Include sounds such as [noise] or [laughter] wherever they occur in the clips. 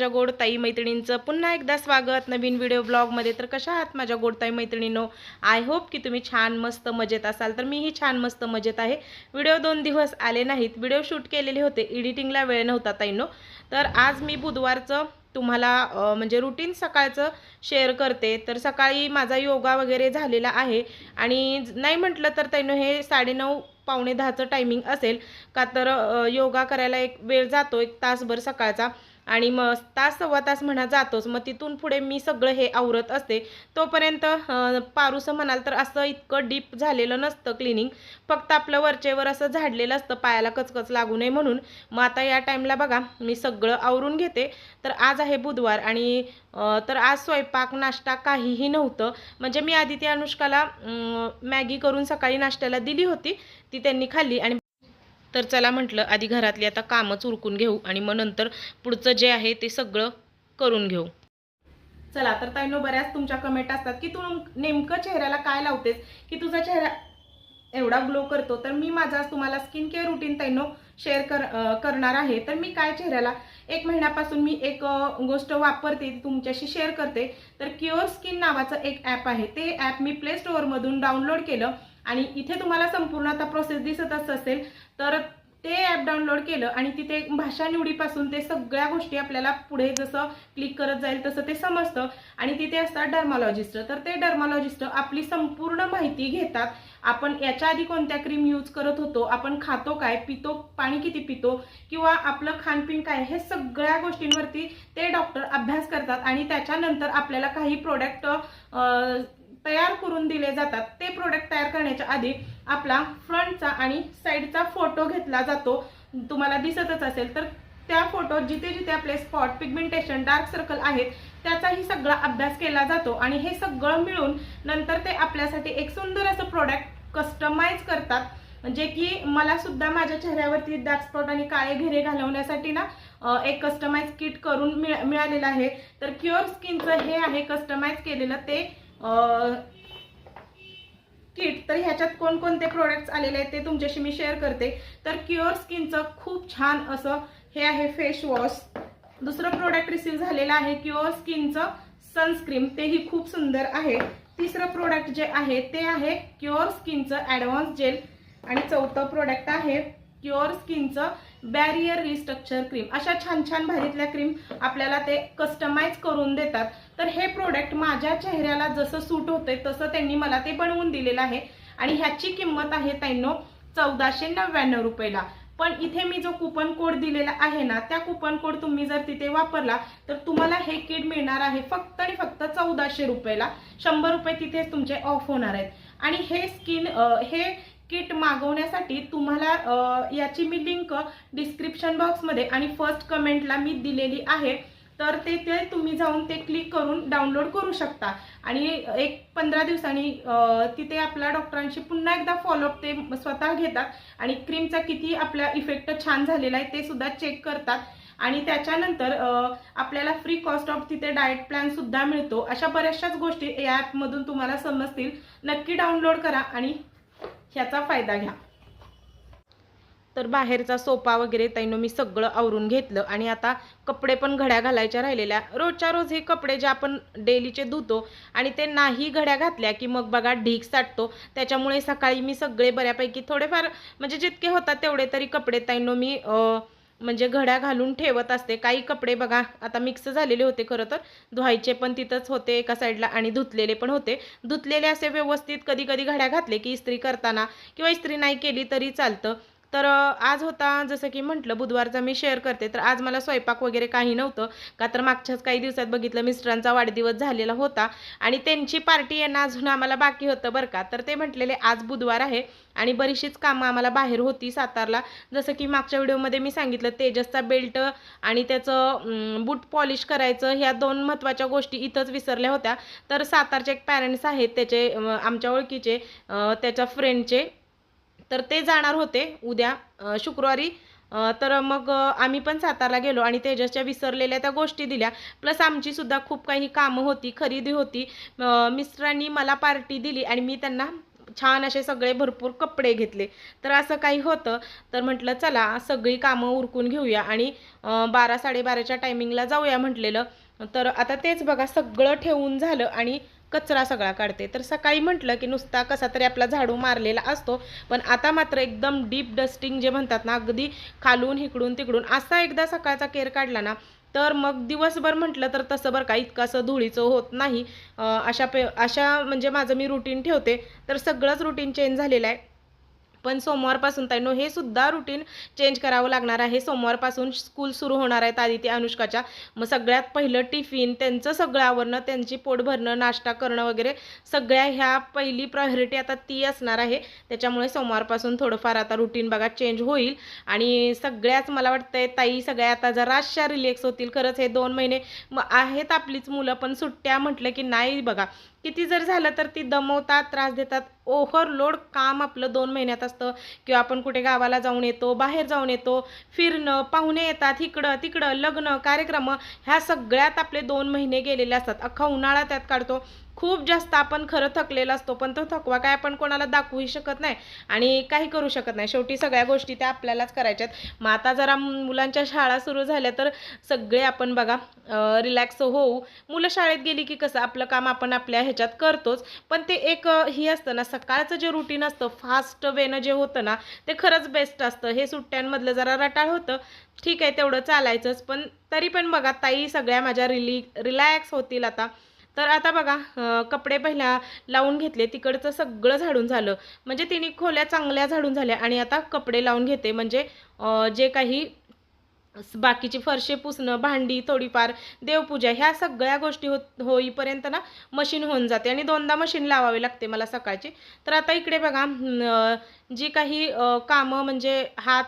माझ्या गोड ताई मैत्रिणींचं पुन्हा एकदा स्वागत नवीन व्हिडिओ ब्लॉगमध्ये तर कशा आहात माझ्या गोड ताई मैत्रिणींनो? आय होप की तुम्ही छान मस्त मजेत असाल. तर मीही छान मस्त मजेत आहे. व्हिडिओ दोन दिवस आले नाहीत. व्हिडिओ शूट केलेले होते. एडिटिंगला वेळ नव्हता ताईनो. तर आज मी बुधवारचं तुम्हाला म्हणजे रुटीन सकाळचं शेअर करते. तर सकाळी माझा योगा वगैरे झालेला आहे. आणि नाही म्हटलं तर ताईनं हे साडेनऊ पावणे दहाचं टायमिंग असेल. का तर योगा करायला एक वेळ जातो. एक तासभर सकाळचा. आणि मग तास सव्वा तास म्हणा जातोच. मग तिथून पुढे मी सगळं हे आवरत असते. तोपर्यंत पारूसं म्हणाल तर असं इतकं डीप झालेलं नसतं क्लिनिंग. फक्त आपलं वरचेवर असं झाडलेलं असतं पायाला कचकच लागू नये म्हणून. मग आता या टाईमला बघा मी सगळं आवरून घेते. तर आज आहे बुधवार आणि तर आज स्वयंपाक नाश्ता काहीही नव्हतं. म्हणजे मी आधी अनुष्काला मॅगी करून सकाळी नाश्त्याला दिली होती. ती त्यांनी खाल्ली आणि तर चला म्हटलं आधी घरातली आता कामच उरकून घेऊ आणि मग नंतर पुढचं जे आहे ते सगळं करून घेऊ. चला तर ताईनो बऱ्याच तुमच्या कमेंट असतात की तू नेमकं चेहऱ्याला काय लावतेस? की तुझा चेहरा एवढा ग्लो करतो तर मी माझा आज तुम्हाला स्किन केअर रुटीन ताईनो शेअर कर करणार आहे. तर मी काय चेहऱ्याला एक महिन्यापासून मी एक गोष्ट वापरते तुमच्याशी शेअर करते. तर क्युअर स्किन नावाचं एक ॲप आहे. ते ॲप मी प्ले स्टोअरमधून डाउनलोड केलं आणि इथे तुम्हाला संपूर्ण आता प्रोसेस दिसत असेल. तर ते ॲप डाउनलोड केलं आणि तिथे भाषा निवडीपासून ते सगळ्या गोष्टी आपल्याला पुढे जसं क्लिक करत जाईल तसं ते समजतं. आणि तिथे असतात डर्मालॉजिस्ट तर ते डर्मालॉजिस्ट आपली संपूर्ण माहिती घेतात. आपण याच्या आधी कोणत्या क्रीम यूज करत होतो आपण खातो काय पितो पाणी किती पितो किंवा आपलं खानपिन काय हे सगळ्या गोष्टींवरती ते डॉक्टर अभ्यास करतात. आणि त्याच्यानंतर आपल्याला काही प्रोडक्ट तयार करून दिले जातात. ते प्रोडक्ट तयार करण्याच्या आधी आपला फ्रंटचा आणि साईडचा फोटो घेतला जातो. तुम्हाला दिसतच असेल तर त्या फोटो जिथे जिथे आपले स्पॉट पिगमेंटेशन डार्क सर्कल आहेत त्याचाही सगळा अभ्यास केला जातो. आणि हे सगळं मिळून नंतर ते आपल्यासाठी एक सुंदर असं प्रोडक्ट कस्टमाइज करतात. जे की मला सुद्धा माझ्या चेहऱ्यावरती डार्क स्पॉट आणि काळे घेरे घालवण्यासाठी ना एक कस्टमाइज किट करून मिळालेलं आहे. तर क्युअर स्किनचं हे आहे कस्टमाइज केलेलं ते किट तर ह्याच्यात कोणकोणते प्रोडक्ट्स आलेले आहेत ते तुमच्याशी मी शेअर करते. तर क्युअर स्किनचं खूप छान असं हे आहे फेस वॉश दुसरं प्रोडक्ट रिसीव झालेलं आहे क्युअर स्किनचं सनस्क्रीम तेही खूप सुंदर आहे. तिसरं प्रोडक्ट जे आहे ते आहे क्युअर स्किनचं ॲडव्हान्स जेल आणि चौथं प्रोडक्ट आहे क्युअर स्किनचं बॅरियर रिस्ट्रक्चर क्रीम अशा छान छान भारीतल्या क्रीम आपल्याला ते कस्टमाइज करून देतात. तर हे प्रोडक्ट माझ्या चेहऱ्याला जसं सूट होते तसं त्यांनी मला ते बनवून दिलेलं आहे. आणि ह्याची किंमत आहे त्यांनो चौदाशे नव्याण्णव रुपयाला. पण इथे मी जो कुपन कोड दिलेला आहे ना त्या कुपन कोड तुम्ही जर तिथे वापरला तर तुम्हाला हे किट मिळणार आहे फक्त आणि फक्त चौदाशे रुपयाला. शंभर रुपये तिथेच तुमचे ऑफ होणार आहेत. आणि हे स्किन हे किट मागवण्यासाठी तुम्हाला याची मी लिंक डिस्क्रिप्शन बॉक्समध्ये आणि फर्स्ट कमेंटला मी दिलेली आहे. तर ते ते तुम्ही जाऊन ते क्लिक करून डाउनलोड करू शकता. आणि एक पंधरा दिवसांनी तिथे आपल्या डॉक्टरांशी पुन्हा एकदा फॉलोअप ते स्वतः घेतात आणि क्रीमचा किती आपला इफेक्ट छान झालेला आहे ते सुद्धा चेक करतात आणि त्याच्यानंतर आपल्याला फ्री कॉस्ट ऑफ तिथे डाएट प्लॅन सुद्धा मिळतो. अशा बऱ्याचशाच गोष्टी या ॲपमधून तुम्हाला समजतील. नक्की डाउनलोड करा आणि ह्याचा फायदा घ्या. तर बाहेरचा सोफा वगैरे ताईनं मी सगळं आवरून घेतलं. आणि आता कपडे पण घड्या घालायच्या राहिलेल्या. रोजच्या रोज हे कपडे जे आपण डेलीचे धुतो आणि ते नाही घड्या घातल्या की मग बघा ढीक साठतो. त्याच्यामुळे सकाळी मी सगळे बऱ्यापैकी थोडेफार म्हणजे जितके होतात तेवढे तरी कपडे ताईनं मी म्हणजे घड्या घालून ठेवत असते. काही कपडे बघा आता मिक्स झालेले होते खरं तर. धुवायचे पण तिथंच होते एका साईडला आणि धुतलेले पण होते. धुतलेले असे व्यवस्थित कधी कधी घड्या घातले की इस्त्री करताना किंवा इस्त्री नाही केली तरी चालतं. तर आज होता जसं की म्हटलं बुधवारचा मी शेअर करते. तर आज मला स्वयंपाक वगैरे काही नव्हतं. का तर मागच्याच काही दिवसात बघितलं मिस्टरांचा वाढदिवस झालेला होता. आणि त्यांची पार्टी येणं अजून आम्हाला बाकी होतं बरं का. तर ते म्हटलेले आज बुधवार आहे आणि बरीचशीच कामं आम्हाला बाहेर होती सातारला. जसं की मागच्या व्हिडिओमध्ये मी सांगितलं तेजसचा बेल्ट आणि त्याचं बूट पॉलिश करायचं ह्या दोन महत्त्वाच्या गोष्टी इथंच विसरल्या होत्या. तर सातारचे एक पॅरेंट्स आहेत त्याचे आमच्या ओळखीचे त्याच्या फ्रेंडचे तर ते जाणार होते उद्या शुक्रवारी. तर मग आम्ही पण सातारला गेलो आणि तेजसच्या विसरलेल्या त्या गोष्टी दिल्या. प्लस आमचीसुद्धा खूप काही कामं होती खरेदी होती. मिस्टरांनी मला पार्टी दिली आणि मी त्यांना छान असे सगळे भरपूर कपडे घेतले. तर असं काही होतं. तर म्हटलं चला सगळी कामं उरकून घेऊया आणि बारा साडेबाराच्या टायमिंगला जाऊया म्हटलेलं. तर आता तेच बघा सगळं ठेवून झालं आणि कचरा सगळा काढते. तर सकाळी म्हटलं की नुसता कसा तरी आपला झाडू मारलेला असतो पण आता मात्र एकदम डीप डस्टिंग जे म्हणतात ना अगदी खालून हिकडून तिकडून असा एकदा सकाळचा केर काढला ना तर मग दिवसभर म्हटलं तर तसं बरं का इतकं असं धुळीचं होत नाही. अशा पे अशा म्हणजे माझं मी रुटीन ठेवते. तर सगळंच रुटीन चेंज झालेलं आहे. पण सोमवारपासून ताईनो हे सुद्धा रुटीन चेंज करावं लागणार आहे. सोमवारपासून स्कूल सुरू होणार आहेत आदिती अनुष्काच्या. मग सगळ्यात पहिलं टिफिन त्यांचं सगळं आवरणं त्यांची पोट भरणं नाश्ता करणं वगैरे सगळ्या ह्या पहिली प्रायोरिटी आता ती असणार आहे. त्याच्यामुळे सोमवारपासून थोडंफार आता रुटीन बघा चेंज होईल. आणि सगळ्याच मला वाटतंय ताई सगळ्या आता जराशा रिलॅक्स होतील. खरंच हे दोन महिने मग आहेत आपलीच मुलं पण सुट्ट्या म्हटलं की नाही बघा. किती जर झालं तर ती दमवतात त्रास देतात. ओव्हरलोड काम आपलं दोन महिन्यात असतं. किंवा आपण कुठे गावाला जाऊन येतो बाहेर जाऊन येतो फिरणं पाहुणे येतात इकडं तिकडं लग्न कार्यक्रम ह्या सगळ्यात आपले दोन महिने गेलेले असतात. अख्खा उन्हाळा त्यात काढतो. खूप जास्त आपण खरं थकलेला असतो पण तो थकवा काय आपण कोणाला दाखवूही शकत नाही आणि काही करू शकत नाही. शेवटी सगळ्या गोष्टी त्या आपल्यालाच करायच्यात मग आता जरा मुलांच्या शाळा सुरू झाल्या तर सगळे आपण बघा रिलॅक्स होऊ. मुलं शाळेत गेली की कसं आपलं काम आपण आपल्या ह्याच्यात करतोच. पण ते एक ही असतं ना सकाळचं जे रुटीन असतं फास्ट वेनं जे होतं ना ते खरंच बेस्ट असतं. हे सुट्ट्यांमधलं जरा रटाळ होतं. ठीक आहे तेवढं चालायचंच. पण तरी पण बघा ताई सगळ्या माझ्या रिली रिलॅक्स होतील आता. तर आता बघा कपडे पहिल्या लावून घेतले तिकडचं सगळं झाडून झालं. म्हणजे तिने खोल्या चांगल्या झाडून झाल्या आणि आता कपडे लावून घेते. म्हणजे जे काही बाकीची फरशे पुसणं भांडी थोडीफार देवपूजा ह्या सगळ्या गोष्टी होत होईपर्यंत ना मशीन होऊन जाते आणि दोनदा मशीन लावावी लागते मला सकाळची. तर आता इकडे बघा जी काही कामं म्हणजे हात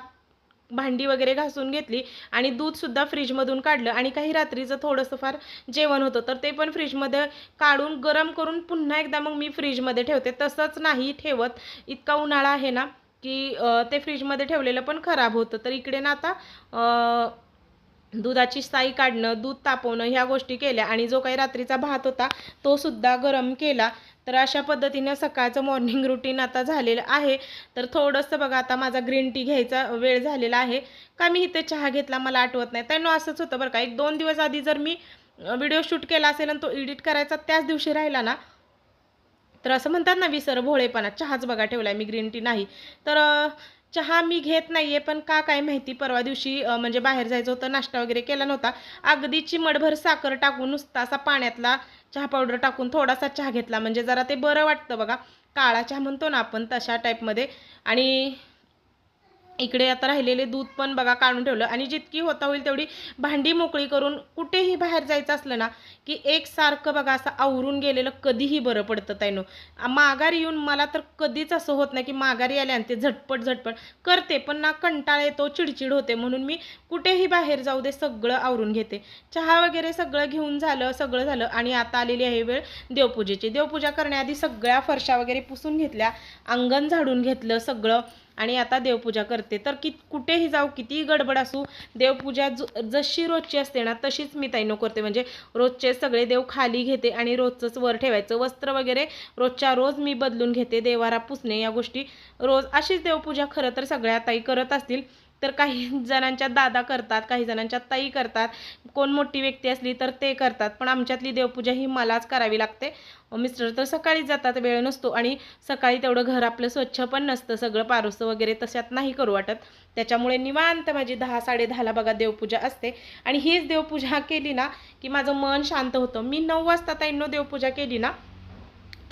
भांडी वगैरे घासून घेतली आणि दूधसुद्धा फ्रीजमधून काढलं. आणि काही रात्रीचं थोडंसं फार जेवण होतं. तर ते पण फ्रीजमध्ये काढून गरम करून पुन्हा एकदा मग मी फ्रीजमध्ये ठेवते. तसंच नाही ठेवत. इतका उन्हाळा आहे ना की ते फ्रीजमध्ये ठेवलेलं पण खराब होतं. तर इकडे ना आता दुधाची साई काढणं दूध तापवणं ह्या गोष्टी केल्या. आणि जो काही रात्रीचा भात होता तो सुद्धा गरम केला. तर अशा पद्धतीनं सकाळचं मॉर्निंग रुटीन आता झालेलं आहे. तर थोडंसं बघा आता माझा ग्रीन टी घ्यायचा वेळ झालेला आहे. का मी इथे चहा घेतला मला आठवत नाही. त्यानं असंच होतं बरं का एक दोन दिवस आधी जर मी व्हिडिओ शूट केला असेल आणि तो एडिट करायचा त्याच दिवशी राहिला ना तर असं म्हणतात ना विसर भोळेपणा. चहाच बघा ठेवलाय मी ग्रीन टी नाही. तर चहा मी घेत नाही आहे पण का काय माहिती परवा दिवशी म्हणजे बाहेर जायचं होतं नाश्ता वगैरे केला नव्हता. अगदी चिमडभर साखर टाकून नुसता असा पाण्यातला चहा पावडर टाकून थोडासा चहा घेतला. म्हणजे जरा ते बरं वाटतं बघा. काळा चहा म्हणतो ना आपण तशा टाईपमध्ये आणि इकडे आता राहिलेले दूध पण बघा काढून ठेवलं. आणि जितकी होता होईल तेवढी भांडी मोकळी करून कुठेही बाहेर जायचं असलं ना की एकसारखं बघा असं आवरून गेलेलं कधीही बरं पडतं ताईनो. माघारी येऊन मला तर कधीच असं होत नाही की माघारी आले आणि ते झटपट झटपट करते पण ना कंटाळा येतो चिडचिड होते म्हणून मी कुठेही बाहेर जाऊ दे सगळं आवरून घेते. चहा वगैरे सगळं घेऊन झालं सगळं झालं आणि आता आलेली आहे वेळ देवपूजेची. देवपूजा करण्याआधी सगळ्या फरशा वगैरे पुसून घेतल्या अंगण झाडून घेतलं सगळं आणि आता देवपूजा करते. तर कि कुठेही जाऊ कितीही गडबड असू देवपूजा जशी रोजची असते ना तशीच मी ताईनो करते. म्हणजे रोजचे सगळे देव खाली घेते आणि रोजचंच वर ठेवायचं. वस्त्र वगैरे रोजच्या रोज मी बदलून घेते. देवारा पुसणे या गोष्टी रोज अशीच देवपूजा खरं तर सगळ्या ताई करत असतील. तर काही [laughs] जणांच्या दादा करतात काही जणांच्या ताई करतात. कोण मोठी व्यक्ती असली तर ते करतात. पण आमच्यातली देवपूजा ही मलाच करावी लागते. मिस्टर तर सकाळीच जातात वेळ नसतो आणि सकाळी तेवढं घर आपलं स्वच्छ पण नसतं. सगळं पारुसं वगैरे तशात नाही करू वाटत. त्याच्यामुळे निवांत माझी दहा साडे दहाला बघा देवपूजा असते. आणि हीच देवपूजा [laughs] केली ना की माझं मन शांत होतं. मी नऊ वाजता ताईंनो देवपूजा केली ना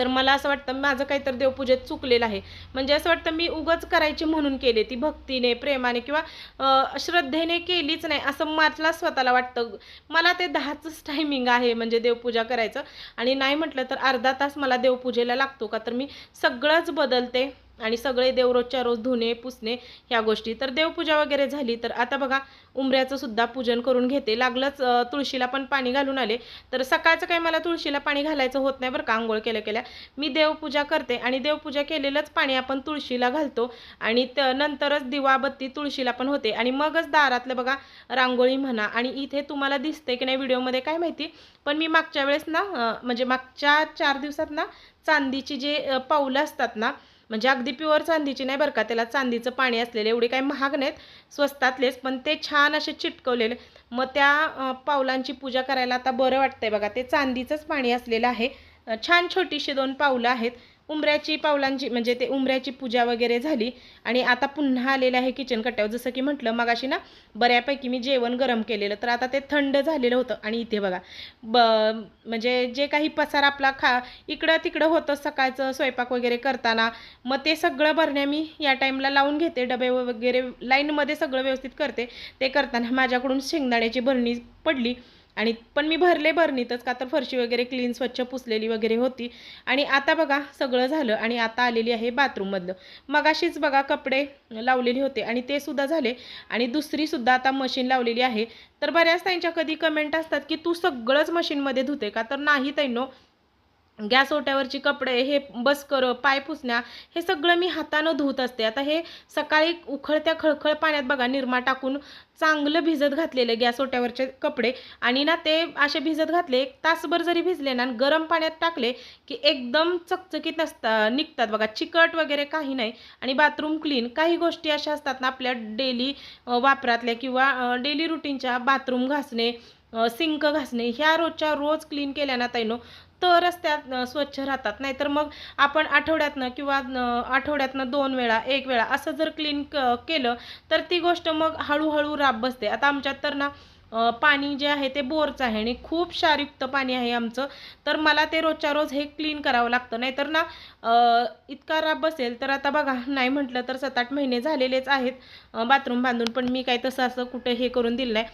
तर मला असं वाटतं माझं काहीतरी देवपूजेत चुकलेलं आहे. म्हणजे असं वाटतं मी उगच करायची म्हणून केले ती भक्तीने प्रेमाने किंवा श्रद्धेने केलीच नाही असं मला स्वतःला वाटतं. मला ते दहाचंच टायमिंग आहे म्हणजे देवपूजा करायचं. आणि नाही म्हटलं तर अर्धा तास मला देवपूजेला लागतो का? तर मी सगळंच बदलते. आणि सगळे देव रोजच्या रोज धुणे पुसणे ह्या गोष्टी. तर देवपूजा वगैरे झाली तर आता बघा उंबऱ्याचं सुद्धा पूजन करून घेते. लागलंच तुळशीला पण पाणी घालून आले. तर सकाळचं काही मला तुळशीला पाणी घालायचं होत नाही बरं का आंघोळ केल्या केल्या. मी देवपूजा करते आणि देवपूजा केलेलंच पाणी आपण तुळशीला घालतो. आणि त- नंतरच दिवाबत्ती तुळशीला पण होते. आणि मगच दारातलं बघा रांगोळी म्हणा. आणि इथे तुम्हाला दिसते की नाही व्हिडिओमध्ये काय माहिती? पण मी मागच्या वेळेस ना म्हणजे मागच्या चार दिवसात ना चांदीची जे पावलं असतात ना म्हणजे अगदी प्युअर चांदीची नाही बरं का? त्याला चांदीचं पाणी असलेले एवढे काही महाग नाहीत स्वस्तातलेच पण ते छान असे चिटकवलेले. मग त्या पावलांची पूजा करायला आता बरं वाटतंय बघा. ते चांदीचंच पाणी असलेलं आहे. छान छोटीशी दोन पावलं आहेत. उंबऱ्याची पावलांची म्हणजे ते उंबऱ्याची पूजा वगैरे झाली आणि आता पुन्हा आलेलं आहे किचन कट्ट्यावर. जसं की म्हटलं मगाशी ना बऱ्यापैकी मी जेवण गरम केलेलं. तर आता ते थंड झालेलं होतं. आणि इथे बघा ब म्हणजे जे काही पसार आपला खा इकडं तिकडं होतं सकाळचं स्वयंपाक वगैरे करताना मग ते सगळं भरण्या मी या टाईमला लावून घेते. डबे वगैरे लाईनमध्ये सगळं व्यवस्थित करते. ते करताना माझ्याकडून शेंगदाण्याची भरणी पडली. आणि पण मी भरले भरणीतच का तर फरशी वगैरे क्लीन स्वच्छ पुसलेली वगैरे होती. आणि आता बघा सगळं झालं आणि आता आलेली आहे बाथरूममधलं. मगाशीच बघा कपडे लावलेले होते आणि ते सुद्धा झाले. आणि दुसरीसुद्धा आता मशीन लावलेली आहे. तर बऱ्याच त्यांच्या कधी कमेंट असतात की तू सगळंच मशीनमध्ये धुते का? तर नाही तैनो गॅस ओट्यावरची कपडे हे बसकर पाय पुसण्या हे सगळं मी हातानं धुत असते. आता हे सकाळी उखळत्या खळखळ पाण्यात बघा निरमा टाकून चांगलं भिजत घातलेले गॅस ओट्यावरचे कपडे. आणि ना ते असे भिजत घातले एक तासभर जरी भिजले ना आणि गरम पाण्यात टाकले की एकदम चकचकीत असता निघतात बघा. चिकट वगैरे काही नाही. आणि बाथरूम क्लीन काही गोष्टी अशा असतात ना आपल्या डेली वापरातल्या किंवा डेली रुटीनच्या बाथरूम घासणे सिंक घासणे ह्या रोजच्या रोज क्लीन केल्या ना तरच त्या स्वच्छ राहतात. नाहीतर मग आपण आठवड्यातनं किंवा आठवड्यातनं दोन वेळा एक वेळा असं जर क्लीन क केलं तर ती गोष्ट मग हळूहळू राब बसते. आता आमच्यात तर ना पाणी जे आहे ते बोरचं आहे आणि खूप क्षारयुक्त पाणी आहे आमचं. तर मला ते रोजच्या रोज हे क्लीन करावं लागतं. नाहीतर ना इतका राब बसेल तर आता बघा नाही म्हटलं तर सात आठ महिने झालेलेच आहेत बाथरूम बांधून पण मी काही तसं असं कुठं हे करून दिलं नाही.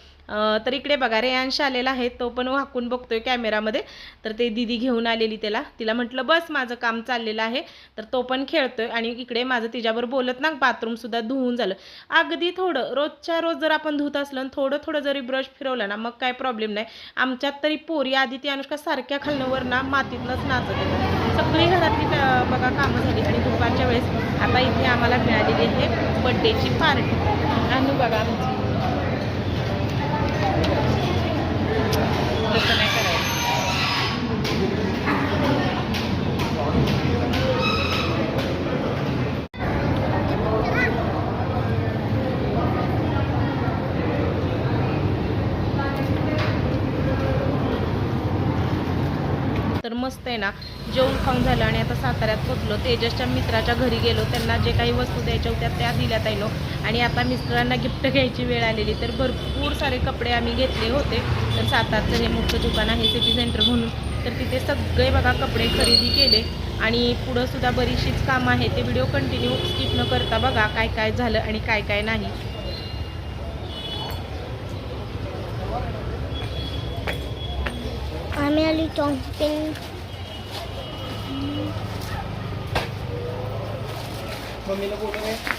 तर इकडे बघा रेयांश आलेला आहे तो पण वाकून बघतोय कॅमेरामध्ये. तर ते दिदी घेऊन आलेली त्याला. तिला म्हटलं बस माझं काम चाललेलं आहे. तर तो पण खेळतोय आणि इकडे माझं तिच्यावर बोलत ना बाथरूमसुद्धा धुवून झालं. अगदी थोडं रोजच्या रोज जर आपण धुत असलं आणि थोडं थोडं जरी ब्रश फिरवला ना मग काय प्रॉब्लेम नाही. आमच्यात तरी पोरी आधी ती अनुष्का सारख्या खालण्यावर ना मातीतनंच नाचत सगळी घरातली बघा कामं झाली आणि दुपारच्या वेळेस आता इथे आम्हाला मिळालेली आहे बड्डेची पार्टी आणि बघा आमची. तर मस्त आहे ना जेवण खाऊन झालं आणि आता साताऱ्यात पोचलो तेजसच्या मित्राच्या घरी गेलो. त्यांना जे काही वस्तू द्यायच्या होत्या त्या दिल्यात आलो आणि आता मिस्टरांना गिफ्ट घ्यायची वेळ आलेली. तर भरपूर सारे कपडे आम्ही घेतले होते. तर सातारचं हे मोठं दुकान आहे सिटी सेंटर म्हणून. तर तिथे सगळे बघा कपडे खरेदी केले. आणि पुढंसुद्धा बरीचशीच कामं आहे ते व्हिडिओ कंटिन्यू स्किप न करता बघा काय काय झालं आणि काय काय नाही. आम्ही आली Mamilo ko kami.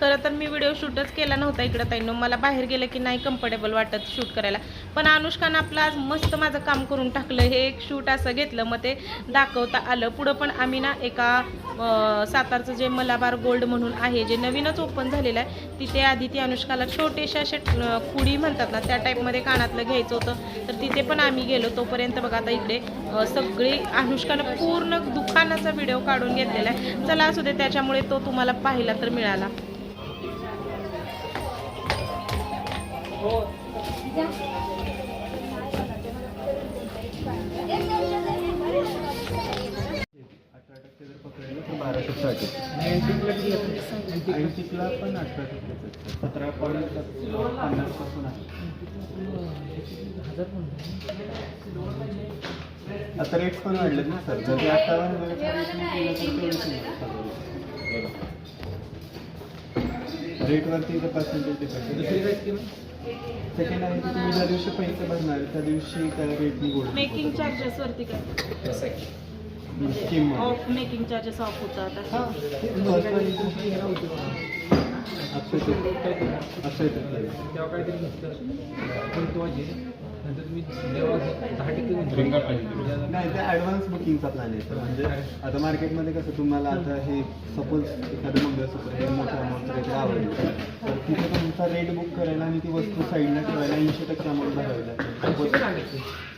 खरं तर मी व्हिडिओ शूटच केला नव्हता इकडं ताईनं. मला बाहेर गेलं की नाही कम्फर्टेबल वाटत शूट करायला. पण अनुष्कानं आपलं आज मस्त माझं काम करून टाकलं. हे एक शूट असं घेतलं मग ते दाखवता आलं. पुढं पण आम्ही ना एका सातारचं जे मलाबार गोल्ड म्हणून आहे जे नवीनच ओपन झालेलं आहे तिथे आधी ती अनुष्काला छोटेशा असे खुडी कुडी म्हणतात ना त्या टाईपमध्ये कानातलं घ्यायचं होतं. तर तिथे पण आम्ही गेलो. तोपर्यंत बघा आता इकडे सगळी अनुष्कानं पूर्ण दुकानाचा व्हिडिओ काढून घेतलेला आहे. चला असू दे त्याच्यामुळे तो तुम्हाला पाहिला तर मिळाला. अठरा पण अठरा टक्के सतरा पॉईंट पन्नासपासून आहे आता रेट पण वाढलेत ना सर जर ते अठ्ठावन्न हजार केलं तर तेवढेच रेटवरती पर्सेंटेज डिपेंड सेकंड आहे की तुम्ही ज्या दिवशी पैसे भरणार त्या दिवशी त्या रेटनी गोल्ड मेकिंग चार्जेस वरती काय? Scheme off making charges off होतात. हा अक्षय अक्षय नंतर तुम्ही जेव्हा दहा टक्के गुंतवणूक नाही ते ॲडव्हान्स बुकिंगचा प्लॅन आहे. तर म्हणजे आता मार्केटमध्ये कसं तुम्हाला आता हे सपोज एखादं मंगळसूत्र हे मोठ्या अमाऊंटचं काहीतरी आवडलं. तर तिथे तुमचा रेट बुक करायला आणि ती वस्तू साईडला ठेवायला ऐंशी टक्के अमाऊंट भरावी लागते.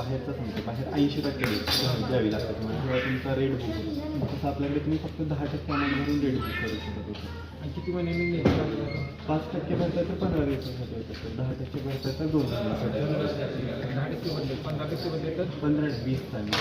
बाहेरचं सांगते बाहेर ऐंशी टक्के rate द्यावी लागते. तुम्हाला तेव्हा तुमचा रेट बुक होतो. तसं आपल्याकडे तुम्ही फक्त दहा टक्के अमाऊंट भरून रेट बुक करू शकत होता. आणि किती महिन्यांनी घ्यायचं पाच टक्के भरता तर पंधरा दिवसासाठी येतात दहा टक्के भरता तर दोन महिन्यासाठी दहा टक्के बदले पंधरा वीस चालेल